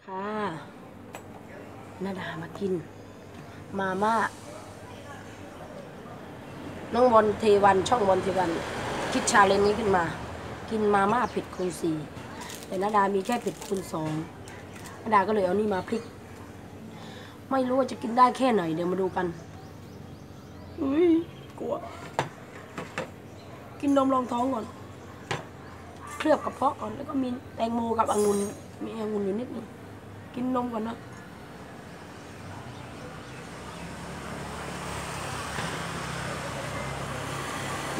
ค่ะนาดามากิน มาม่า น้องบอลเทวัน ช่องบอลเทวัน คิดชาเลนนี้ขึ้นมา กินมาม่าเผ็ดคูณสี่แต่นาดามีแค่เผ็ดคูณสองนาดาก็เลยเอานี่มาพลิก ไม่รู้ว่าจะกินได้แค่ไหน เดี๋ยวมาดูกัน อุ้ยกลัว กินนมรองท้องก่อน เคลือบกระเพาะก่อน แล้วก็มีแตงโมกับองุ่น มีองุ่นอยู่นิดนึง กินนมก่อนนะ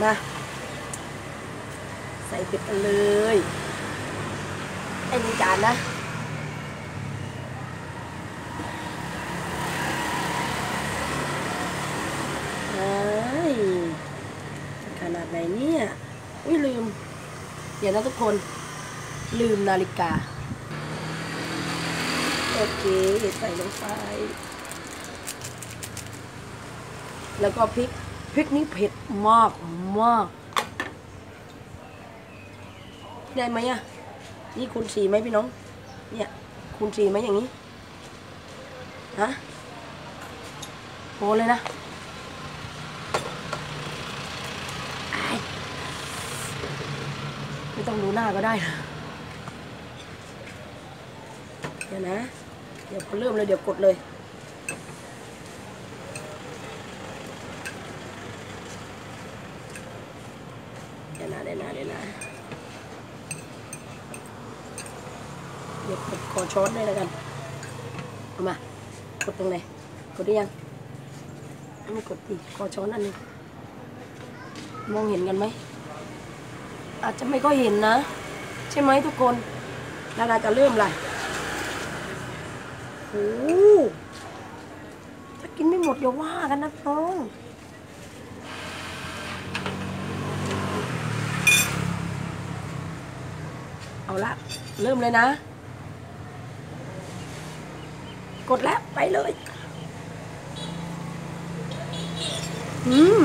มาใส่เป็ดกันเลยไอ้นี่จานนะขนาดไหนเนี่ย อุ้ยลืม เดี๋ยวนะทุกคน ลืมนาฬิกา โอเคใส่ลงไป แล้วก็พริก พริกนี้เผ็ดมากมาก ได้ไหมอะ นี่คูณสี่ไหมพี่น้อง เนี่ยคูณสี่ไหมอย่างนี้ ฮะโอเลยนะไม่ต้องดูหน้าก็ได้นะเดี๋ยวนะ ดี๋ยวเริ่มเลยเดี๋ยวกดเลย เดี๋ยวนะเดี๋ยวนะเดี๋ยวนะเดี๋ยวกดขอช้อนได้แล้วกัน เอามา กดตรงไหน กดได้ยัง ไม่กดดิขอช้อนอันนึงมองเห็นกันไหม อาจจะไม่ก็เห็นนะ ใช่ไหมทุกคนดาราจะเริ่มอะไร หถ้ากินไม่หมดอย่าว่ากันนะน้องเอาละเริ่มเลยนะ กดแล้วไปเลย อืม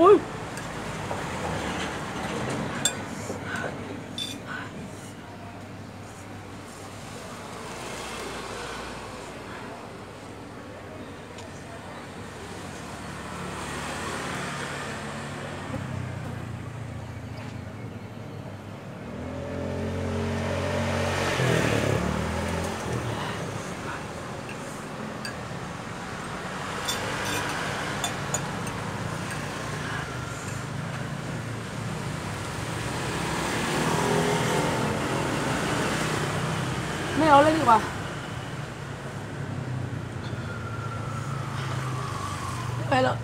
อุ้ เอาเลยดีกว่าไม่ไปแล้ว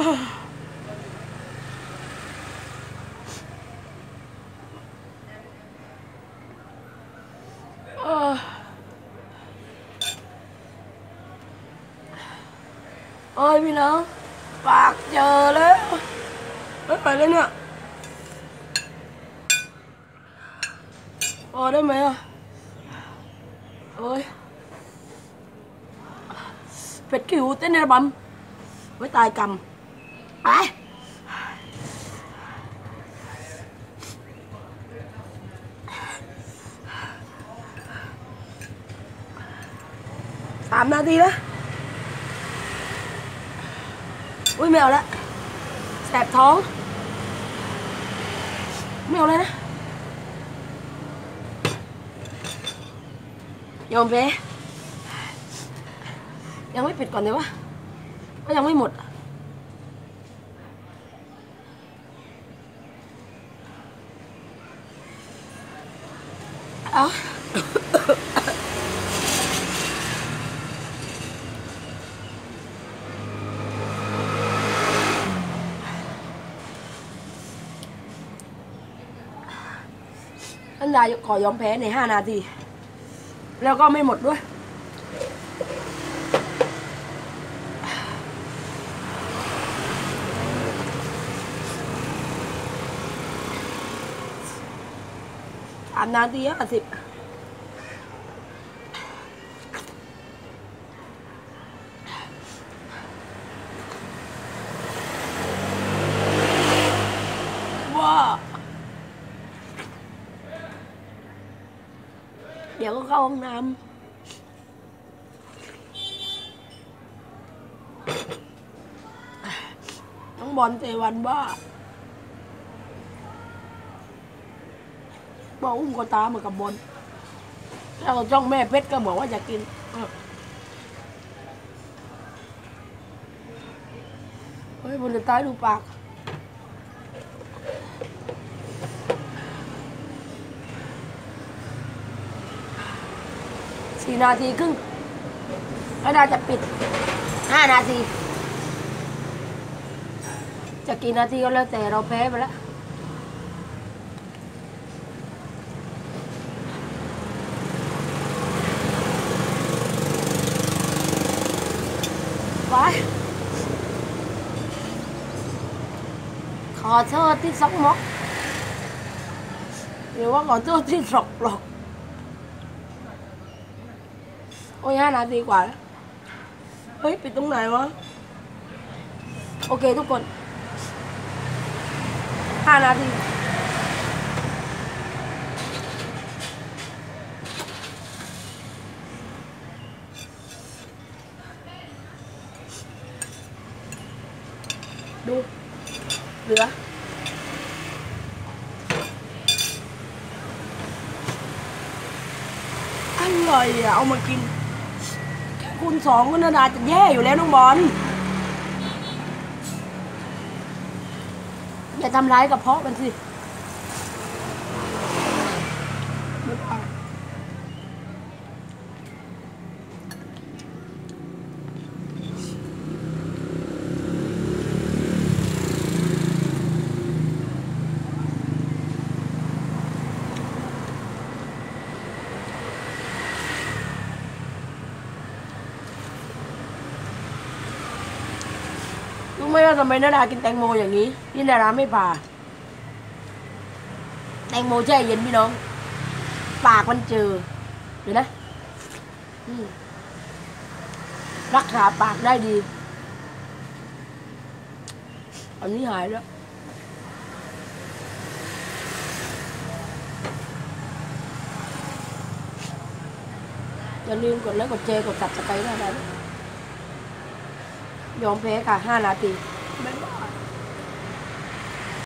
เออโอ้ยพี่น้องปากเจอแล้วไม่ไปแล้วเนี่ยพอ ไปสามนาทีแล้วอุ้ยไม่เอาละแสบท้อง ไม่เอาเลยนะ ยอมแพ้ยังไม่ปิดก่อนเลยวะก็ยังไม่หมดเอาอันดาขอยอมแพ้ในห้านาที แล้วก็ไม่หมดด้วย สามนาทีห้าสิบว้าเดี๋ยวก็เข้าห้องน้ำน้องบอลเตวันบ้า บอกอุ้มก็ตามเหมือนกับบอลแล้วจ้องแม่เพชรก็บอกว่าอยากกินเฮ้ยบนจะตายดูปากสี่นาทีครึ่งแล้วดาจะปิดห้านาที จะกี่นาทีก็แล้วแต่เราแพ้ไปแล้ว ไป ขอโทษที่ซอกมกหรือว่าขอโทษที่สกปรกโอ้ยห้านาทีกว่าแล้วเฮ้ยปิดตรงไหนวะ โอเคทุกคนห้านาทีดูเหลือ อ ร่อยเอามากิน คุณสองก็นาดาจะแย่อยู่แล้วน้องบอลอย่าทำร้ายกระเพาะมันสิ รู้ไหมว่าทำไมนาดากินแตงโมอย่างนี้ นี่นาดาไม่ผ่า แตงโมแช่เย็นพี่น้อง ปากมันเจอเดี๋ยวนะอืมรักษาปากได้ดี อันนี้หายแล้วอย่าลืมกดไลค์กดแชร์กดตัดสไครต์ด้วยนะ ยอมแพ้ค่ะ 5 นาทีบ๊ายบา